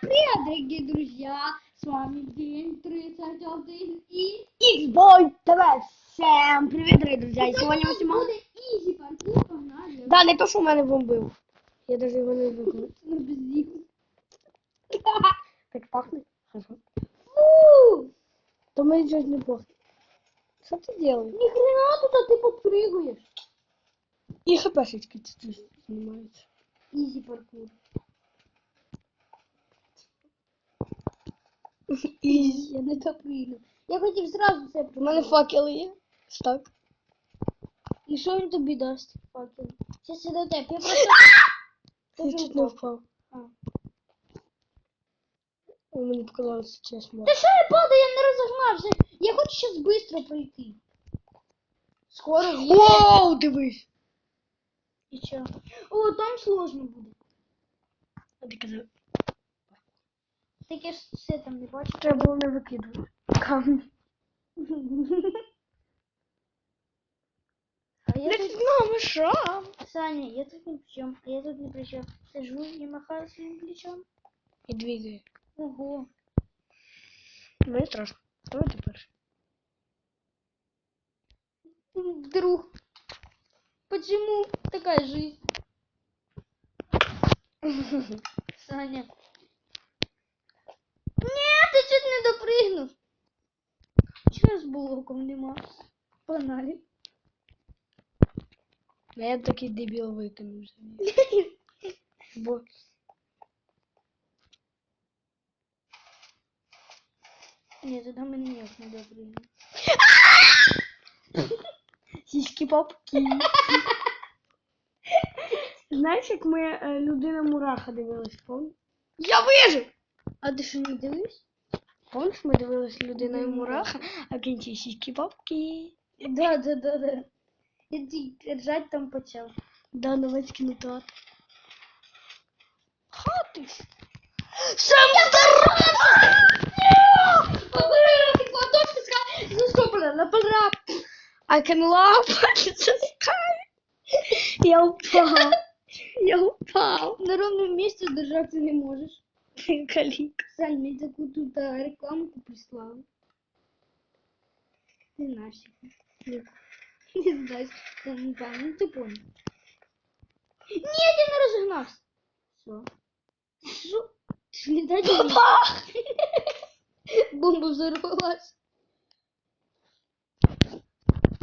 Привет, дорогие друзья! С вами день 31 и... Xboy TV! Всем привіт, дорогі друзі! І сьогодні ми Сьогодні знімаємо... буде ізі паркур, погнали. Да, не то, що в мене бомбив. Я навіть його не виконав. Ну, без них. Так пахне? Хорошо. Фу! То ми щось не пахне. Що ти робиш? Ни хрена тут, а ты подпрыгуешь. І хпшечки тут знімаються. Ізі паркур. Ізі. Я не так допрыгну. Я хотів зразу це У мене факели є. Так. І що він тобі дасть? Факел. Сейчас я до тебе. Я просто... Я чуть не впав. А. О, мені показалося чесно. Та що я падаю, я не розогнався. Я хочу зараз швидко пройти. Скоро в'їду. Воу, дивись! І що? О, там сложно буде. А ти казав, Так я ж все там не бачу. треба було не викидувати. Камні. А я тут... Ну, ми що? Саня, я тут ни при чем. А я тут ни при чем. Сижу и махаю своим плечом. І двигає. Ого. Мені страшно. Давай ти перший. Друг. Почему такая жизнь? Саня. Нет, ты чуть не допрыгнул. Чего с блоком нема? Погнали. Ну, я такий дебіл викинув. Бо Нет, тогда мы ніяк не допрыгнем. сіські папки. Знаєш, як ми е, людина мураха дивилась, помниш? Я вижив! А ти що не дивись? Помниш, ми дивилась людина і Людина мураха, а в кінці сіські папки. Да, да, да, да. Иди, ржать там почав. Да, новець кінотеатр. Хати. Сам I can laugh at the sky. Я упав. Я упав. На ровном месте держаться не можешь. Калік. Сань, мне такую тут а, рекламку прислал. Ты нафиг. Не знаю, что там, там, ну ты понял. Нет, я не разогнался. Все. Что? Ты летать не? Опа! Бомба взорвалась.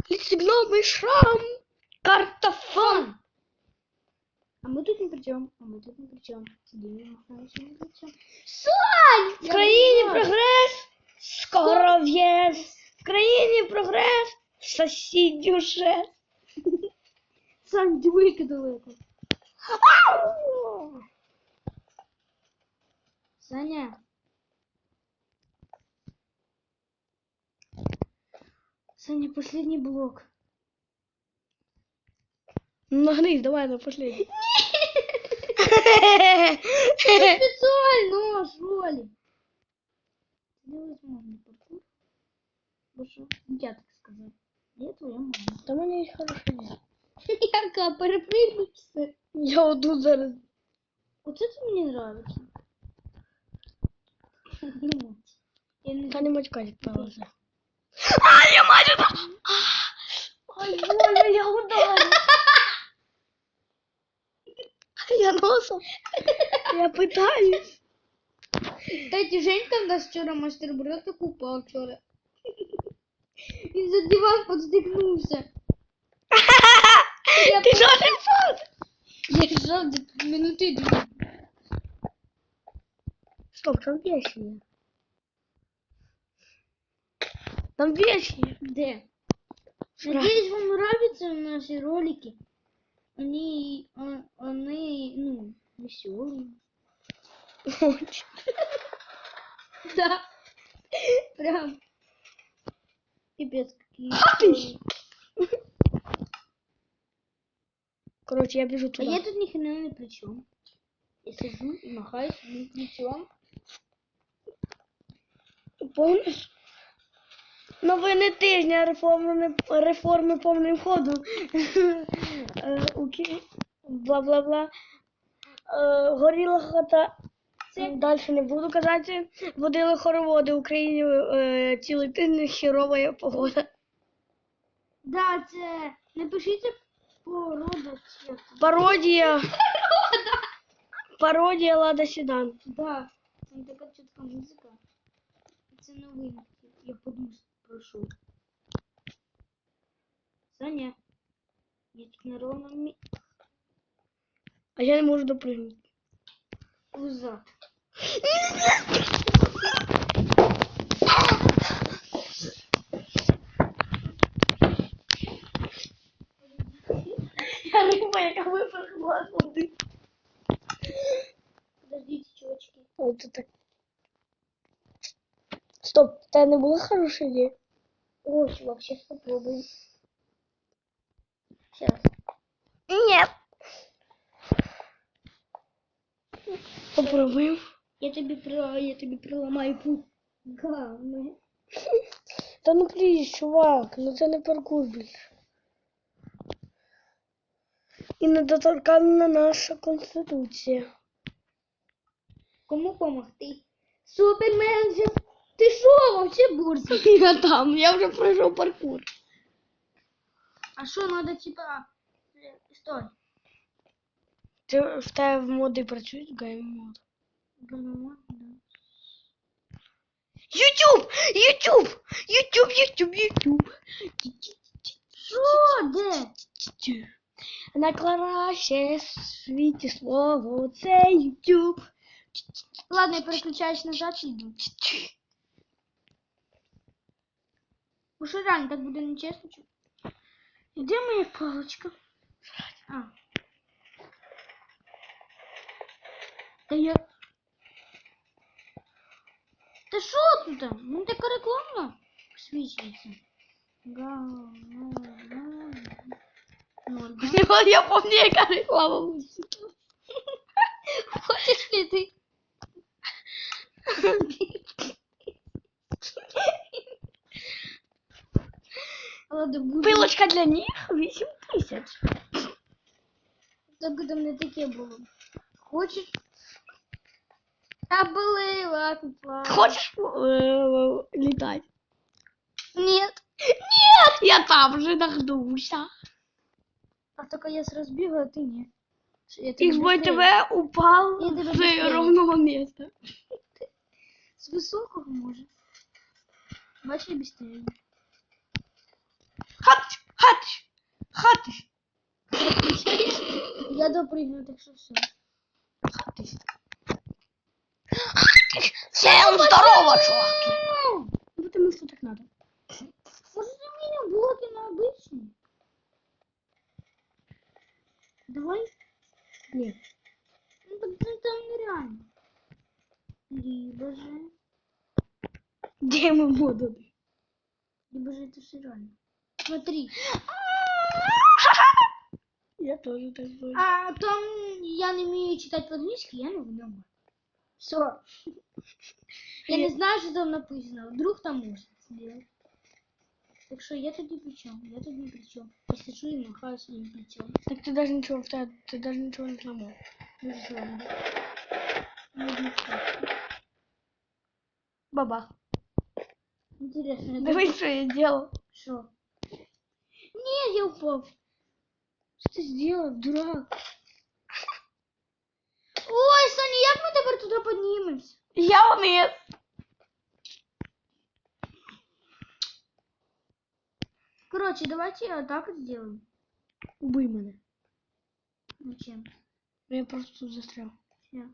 Лісигномий шрам. Картофан. А мы тут ни при чем. А мы тут ни при чем. Сидим и махаемся ни при чем. Сань! В країні прогрес. Скоро в'єс. В країні прогрес. Сусідню шест. Сань, ты выкидал это. Ау! Саня. Саня, последний блок. Нагнись, давай на последний. Специально, что ли? Невозможно паркур. Боже, я так сказал. Я твоя мама. Та в мене є хороша ідея. Яка перепрыгнуться. Я отут зараз. Вот это мне нравится. Ну, Я не Та не мачкать палася. А, я мачка! Ой, Боля, я ударив. Я носом. Я питаюсь. Кстати, Женька в нас вчора мастер-брата купав вчора. Він за диван подстикнувся. Я Ти що не пас? Я жав десь минути дві. Стоп, там вещи є. Там вещи є. Де? Надеюсь, вам нравятся наши ролики. Они, а, они, ну, веселые. Очень. Да. Прям. Пипец, какие. Ай! Короче, я біжу А туди. я тут ни хрена ни при чем. Я сижу и махаю своим плечом. Помниш? Новини тижня реформи, реформи повним ходом. Е, у Ки- Бла-бла-бла. Е, Горіла хата Далі не буду казати. Водили хороводи в Україні е, цілий тиждень хірова погода. да, це напишіть порода. Пародія. Пародія Лада Сідан. Да, там така чітка музика. Це новинки. Я подумав, прошу. Саня. Я тільки на ровному мі... А я не можу допригнути. Уза. Я риба, яка випрыгнула з води. Подождите, чувачки. Ой, це так. Стоп, це не була хороша ідея? Ой, чувак, сейчас попробуем. Сейчас. Нет. Попробуємо. Я тобі при... я тобі приламаю пу. Гавне. Та ну пліз, чувак, ну це не паркур більше. І недоторканна наша конституція. Кому помогти? Супермен же. Ти що, вообще бурзий? Я там, я вже пройшов паркур. А що, надо типа... е, Стой. Ти в тебе в моди працюють гейм мод? Голова, да. Ютуб! Ютуб! Ютуб, Ютуб, Ютуб. Що, де? Найкраще в світі слово це Ютуб. Ладно, я переключаюсь назад і йду. Бо що реально так буде нечесно? чи? І Де моя паличка? А. Та я... Та що тут? там? Ну така реклама свічується. Га, га, га. Ноль, да? Я пам'ятаю, яка реклама була. Хочеш ли ти? Пилочка для них 8 тисяч. Так там не таке було. Хочеш? А були, ладно, ладно. Хочеш е, літати? Нет. Нет, я там же нагнувся. А только я сразу бегаю, а ты нет. XBTV быстрее. упал с ровного места. С высокого может. Я быстрее. Хатыч, хатыч, хатыч, Я допрыгну, так что все. хатыч. Хатыч. Всем здорово, чуваки. Ну, потому что так надо. Может, у меня блоки на обычный? Давай. Нет. Ну, так там нереально. Либо же... Где мы моду? Либо же это все реально. Смотри. Я тоже так думаю. А там я не умею читать по-английски, я не вдома. Все. Я не знаю, что там написано. Вдруг там можно сделать. Так что я тут ни при чем. Я тут ни при чем. Посижу и махаю своим плечом. Так ты даже ничего, в тебя- ты даже ничего не сломал. Ну что, ну, ничего. Бабах. Интересно. Давай, что я делал. Что? Я упал. Что ты сделал, дурак? Ой, Саня, як ми тепер туди піднімемось? Я вниз. Короче, давайте вот так вот сделаем. Убий мене. Зачем? Я просто тут застрял. Всё.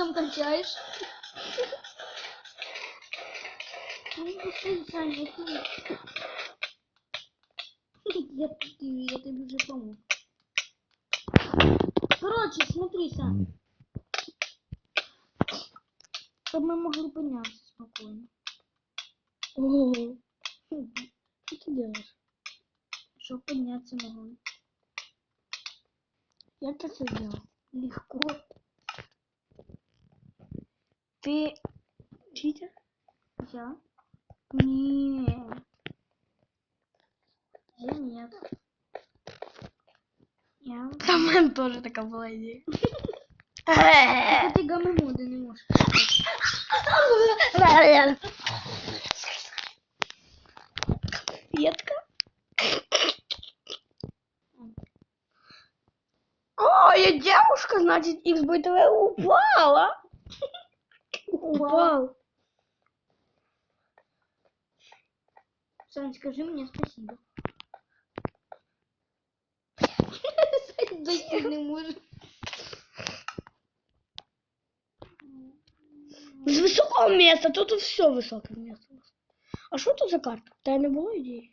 Там качаешь? Ну, я тебе- Я, ты- я тебе уже помог. Короче, смотри, Сань. Чтобы мы могли подняться спокойно. О, что ты делаешь? Чтобы подняться могли. Ти це зробив? Легко. Ты читер? Я? Нет. Я нет. Я... Там тоже такая была идея. Только ты гаммоды не можешь. Ветка. О, я девушка, значит, X будет твоя упала. Упал. Сань, скажи мне спасибо. Сань, дойти не может. З високого места, тут все високе место. А що тут за карта? Та не було ідеї.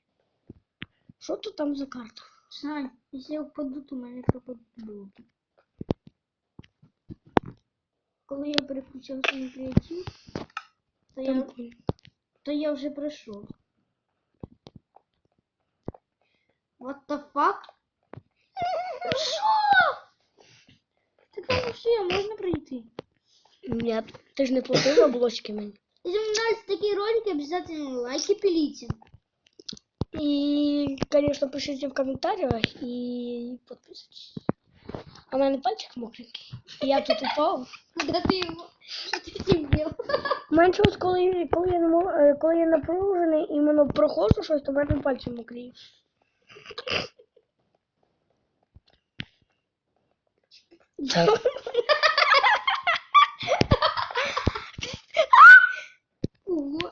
Що тут там за карта? Сань, если я упаду, то мене пропадуть блоки. Коли я переключався на креатив, то я, то я вже пройшов. What the fuck? Що? Так все, можна пройти. Нет, ти ж не платила блочки мені. Если вам нравятся такие ролики, обязательно лайки пилите. И, конечно, пишите в комментариях и подписывайтесь. А у мене пальчик мокренький. І Я тут упав. Куда ты его? Что ты с? Менше ось коли, коли, я, не мог- е, коли я напружений і іменно проходжу щось, то в мене пальці мокрі. Ого.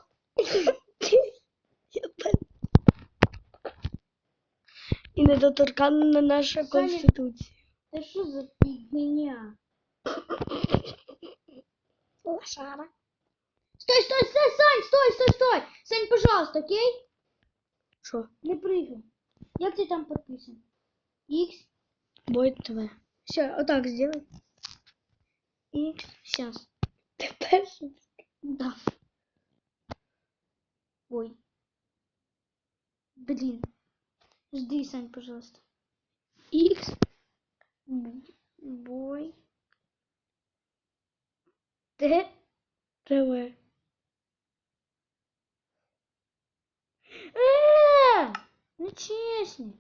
І недоторканна наша конституція. Да что за фигня? Лошара. Стой, стой, стой, Сань, стой, стой, стой. Сань, пожалуйста, окей? Що? Не прыгай. Як ты там подписан? X. Бойт ТВ. Все, отак сделай. X. Сейчас. Ти перший. Да. Ой. Блин. Жди, Сань, пожалуйста. Ікс. Бой. ТВ. Е! Ну честно.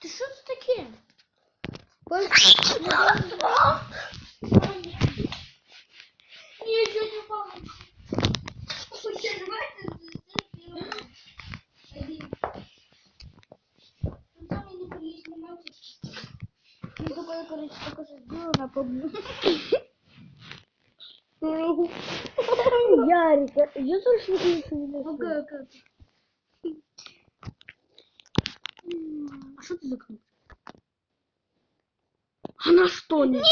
Ты что это таке? Ничего не упало. Слушай, давайте один. Ну там я не буду снимать. Ну такое, короче, что сделала на побу. Ярика, я тоже не Окей, окей. А что ты за кнопка? Она что не?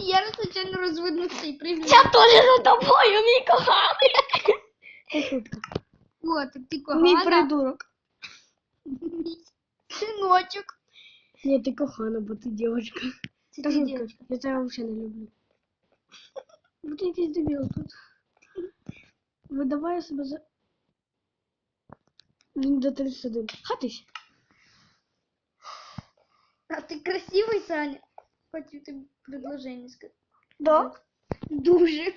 Я случайно развернулся и прыгнул. Я тоже за тобою, мій коханий. Вот, ты Мій кохана. придурок. Сыночек. Ні, ти кохана, бо ти дівчинка. Це Та ти шутка. дівчинка. Я тебе взагалі не люблю. Бо ти якийсь дебіл тут. Видавай себе за... Він до 31. Хатись. А ты красивый, Саня? Хочу тебе предложение сказать. Да. Дуже.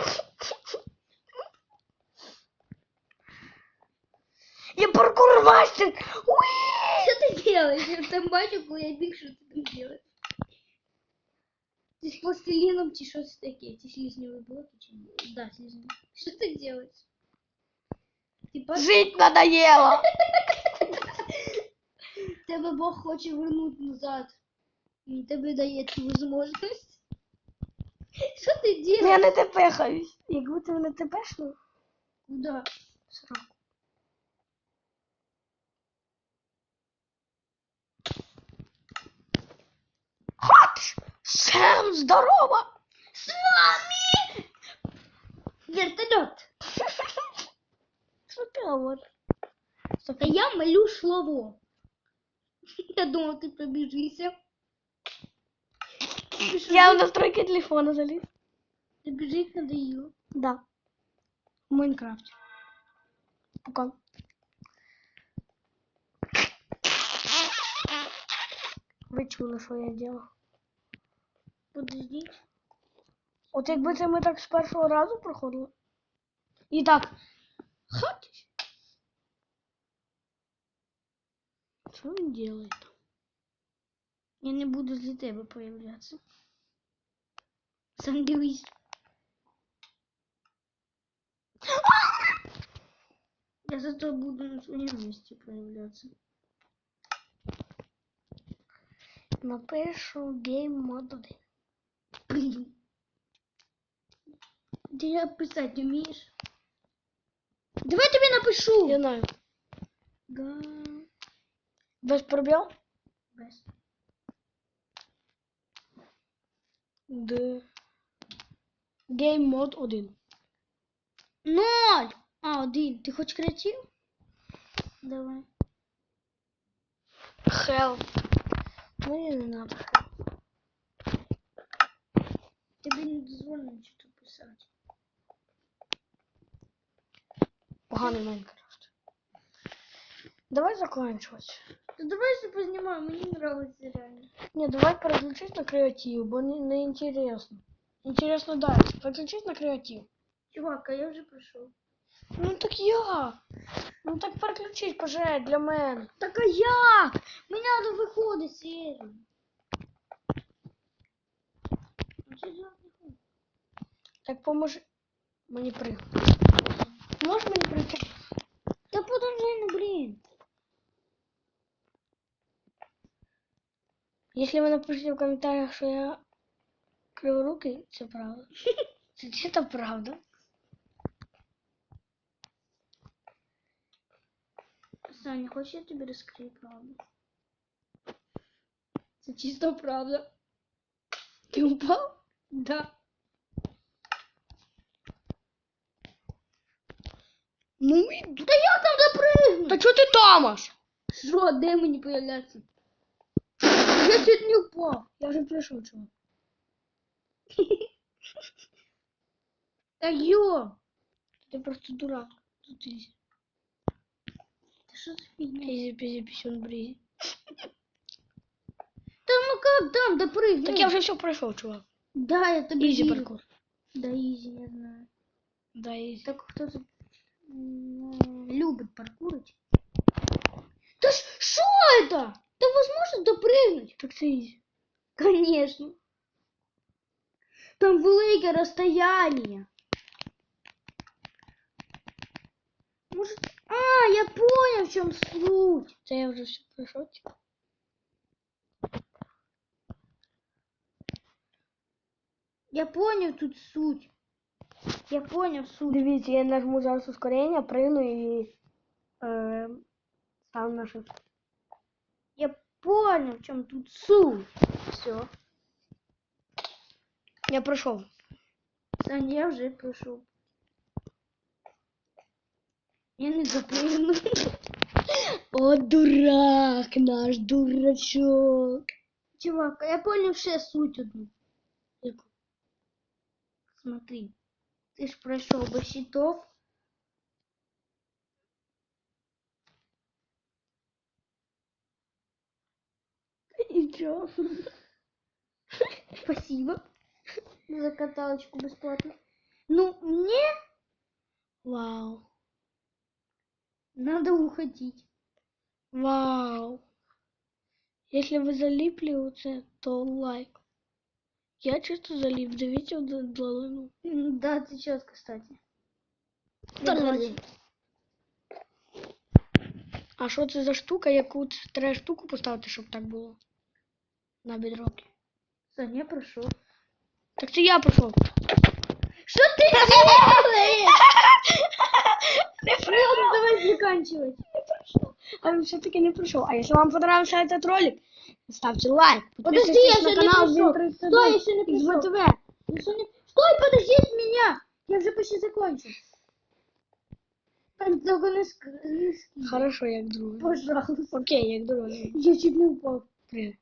Я паркурмастер. Уи! Что ты делаешь? Я там бачу, коли я біг, що ти там делаешь? Ти з пластилином чи щось таке? Ці слизневі блоки чи ні? Да, слизневі. Що ти делаешь? Ти бачиш, Жить надоело. тебе Бог хоче вернути назад. Він тебе дає цю можливість. Що ти Я делаешь? не тепехаюсь. Якби ти мене тепешнув, Куда? сраку. здорово! С вами вертолет. Що ти говориш? Та я малю слово. Я думав, ти пробіжися. Ти що, Я в настройки телефона заліз. Ти біжить надоїло. Да. В Майнкрафте. Пока. Ви чули, що я делав? Подождіть. От якби це ми так з першого разу проходили. І так. Хатись. Що він делает? Я не буду для тебе появляться. Сам дивись. Я зато буду на своем месте появляться. Напишу гейм мод 1. Блин. Ты писать умеешь? Давай я тебе напишу. Я знаю. Га... Без пробіл? Без. Д. Гейм мод 1. Ноль! А, один. Ты хочешь креатив? Давай. Help. Мені не надо. Тебе не дозволено что-то писать. Поганий Майнкрафт. Давай закінчувати. Да давай все познимаем, мне нравится реально. Ні, давай переключись на креатив, бо не, не інтересно. Інтересно далі. Переключись на креатив. Чувак, а я уже пришел. Ну так я. Ну так переключись, пожалуйста, для мене. Так а як? Мені надо виходити серію. Так поможи. Мені пригнути. Можеш мені прийти? Та подожди, ну блін. Если вы напишите в комментариях, что я криворукий, це правда. Це чисто правда. Саня, хочеш я тобі розкрию правду? Це чисто правда. Ти упав? Да. Ну іду. Та як там допригнути? Та чого ти там аж? Що, де мені появляться? Я чуть не упав. Я вже прийшов, чувак. Та йо. Ти просто дурак. Тут ізі. Та що за фігня? Ізі, пізі, пісюн, брізі. Та ну как там допрыгнуть? Так я вже все пройшов, чувак. Да, я тобі Ізі вірю. паркур. Да, ізі, я знаю. Да, ізі. Так кто тут м, любит паркурить? Да ш- что это? Да возможно допрыгнуть? Так це ізі. Конечно. Там велике розстояние. Может... А, я понял, в чем суть. Це я вже все пройшов. типу. Я понял тут суть. Я понял суть. Дивіться, я нажму зараз ускорення, пригну і е, стану на shift. Я понял, в чем тут суть. Все. Я пройшов. Саня, я вже пройшов. Я не запрыгну. О, дурак, наш дурачок. Чувак, я понял ще суть одну. Смотри. Ты ж прошел без щитов. Чо? Спасибо за каталочку бесплатно. Ну, мне Вау. надо уходить. Вау. Если вы залипли то лайк. Я чисто залип, дивіться в д- долину. Да, ты четко, кстати. Та Давай. А що це за штука, яку треба штуку поставити, щоб так було? На бідроки. Саня, я прошел. Так це я пройшов. Что ты делаешь? Ладно, давай заканчивать. А він все-таки не пройшов. А якщо вам понравився этот ролик, ставте лайк. Подожди, підписуйтесь я на ще не канал прийшов. Дмитрий Стой, я ще не із прийшов. ВТВ. Ну, что не- Стой, подожди от меня. Я уже почти закончил. Там только не ск- не ск- Хорошо, як друге. Пожалуйста. Окей, як друге. Я чуть не упал. Привіт.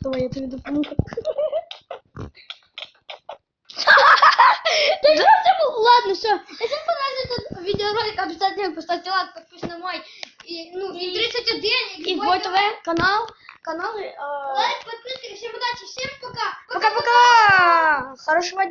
Давай я тобі допоможу. Что? Ладно, все. Если вам понравился этот видеоролик, обязательно поставьте лайк, подписывайтесь на мой. И, ну, и 31. І в ВТВ канал. Канали. Лайк, подписка. Всем удачи, всем пока. Пока-пока! Хорошего дня!